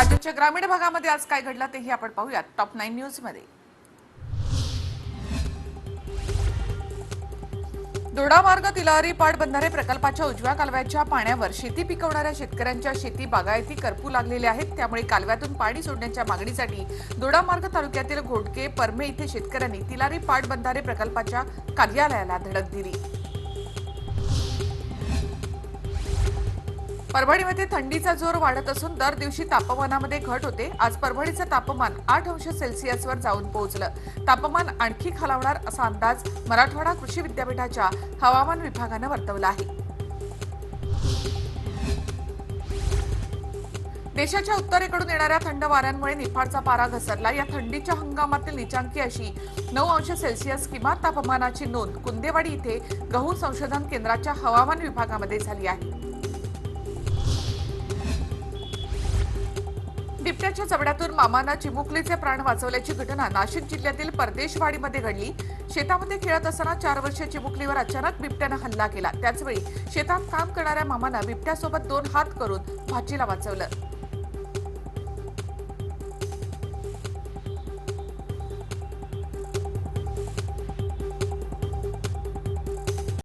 राज्याच्या ग्रामीण भागामध्ये आज काय घडलं तेही आपण पाहूयात. टॉप नाईन न्यूजमध्ये दोडामार्ग तिलारी पाटबंधारे प्रकल्पाच्या उजव्या कालव्याच्या पाण्यावर शेती पिकवणाऱ्या शेतकऱ्यांच्या शेती बागायती करपू लागलेल्या आहेत. त्यामुळे कालव्यातून पाणी सोडण्याच्या मागणीसाठी दोडामार्ग तालुक्यातील घोटके परमे इथे शेतकऱ्यांनी तिलारी पाटबंधारे प्रकल्पाच्या कार्यालयाला धडक दिली. परभणीमध्ये थंडीचा जोर वाढत असून दर दिवशी तापमानामध्ये घट होते. आज परभणीचं तापमान आठ अंश सेल्सिअसवर जाऊन पोहोचलं. तापमान आणखी खालावणार असा अंदाज मराठवाडा कृषी विद्यापीठाच्या हवामान विभागानं वर्तवला आहे. देशाच्या उत्तरेकडून येणाऱ्या थंड वाऱ्यांमुळे निफाडचा पारा घसरला. या थंडीच्या हंगामातील निचांकी अशी नऊ अंश सेल्सिअस किमान तापमानाची नोंद कुंदेवाडी इथे गहू संशोधन केंद्राच्या हवामान विभागामध्ये झाली आहे. बिबट्याच्या जबड्यातून मामाना चिमुकलीचे प्राण वाचवल्याची घटना नाशिक जिल्ह्यातील परदेशवाडीमध्ये घडली. शेतामध्ये खेळत असताना चार वर्षीय चिमुकलीवर अचानक बिबट्यानं हल्ला केला. त्याचवेळी शेतात काम करणाऱ्या मामानं बिबट्यासोबत दोन हात करून भाचीला वाचवलं.